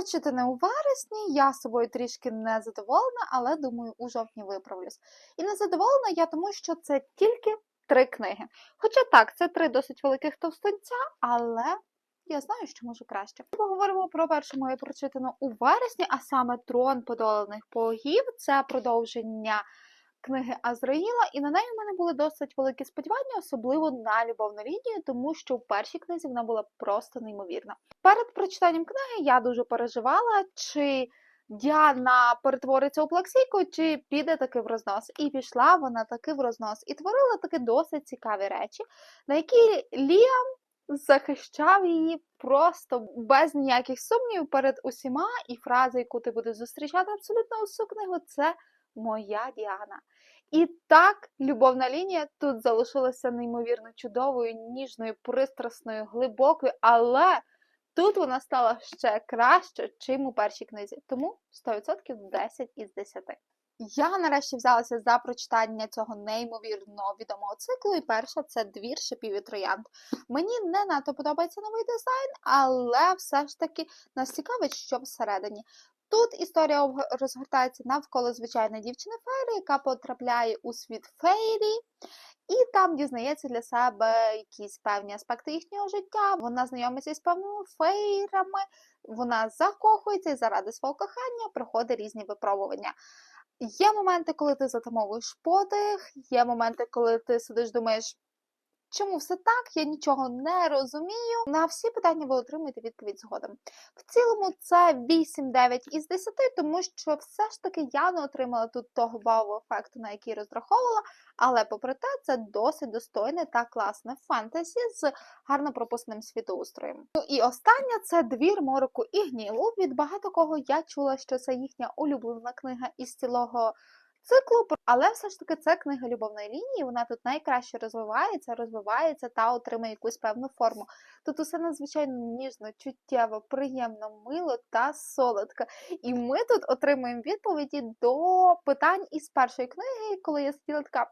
прочитане у вересні, я собою трішки не задоволена, але думаю, у жовтні виправлюсь. І не задоволена я тому, що це тільки три книги. Хоча так, це три досить великих товстинця, але я знаю, що можу краще. Поговоримо про першу мою прочитану у вересні, а саме Трон подоланих богів. Це продовження книги Азраїла, і на неї в мене були досить великі сподівання, особливо на любовну лінію, тому що в першій книзі вона була просто неймовірна. Перед прочитанням книги я дуже переживала, чи Діана перетвориться у плаксійку, чи піде таки в рознос. І пішла вона таки в рознос, і творила таки досить цікаві речі, на які Ліам захищав її просто без ніяких сумнівів перед усіма, і фраза, яку ти будеш зустрічати абсолютно усю книгу, це моя Діана. І так, любовна лінія тут залишилася неймовірно чудовою, ніжною, пристрасною, глибокою, але тут вона стала ще краще, чим у першій книзі. Тому 100% 10 із 10. Я нарешті взялася за прочитання цього неймовірно відомого циклу, і перша це двір шипів і троянд. Мені не надто подобається новий дизайн, але все ж таки нас цікавить, що всередині. Тут історія розгортається навколо звичайної дівчини Фейри, яка потрапляє у світ Фейрі, і там дізнається для себе якісь певні аспекти їхнього життя. Вона знайомиться з певними фейрами, вона закохується і заради свого кохання проходить різні випробування. Є моменти, коли ти затамовуєш подих, є моменти, коли ти сидиш, думаєш, чому все так, я нічого не розумію. На всі питання ви отримаєте відповідь згодом. В цілому це 8-9 із 10, тому що все ж таки я не отримала тут того вау ефекту, на який розраховувала, але попри те, це досить достойне та класне фентезі з гарно прописаним світоустроєм. Ну і останнє це двір мороку і гнілу. Від багато кого я чула, що це їхня улюблена книга із цілого циклу, але все ж таки це книга любовної лінії. Вона тут найкраще розвивається, розвивається та отримує якусь певну форму. Тут усе надзвичайно ніжно, чуттєво, приємно, мило та солодко. І ми тут отримуємо відповіді до питань із першої книги, коли я сиділа така.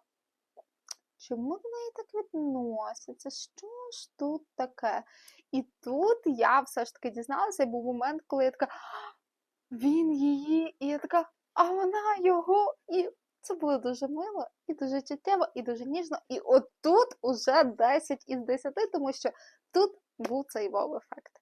Чому до неї так відносяться? Що ж тут таке? І тут я все ж таки дізналася, був момент, коли я така він її, і я така, а вона його. І це було дуже мило, і дуже чуттєво, і дуже ніжно. І отут уже 10 із 10, тому що тут був цей вау-ефект.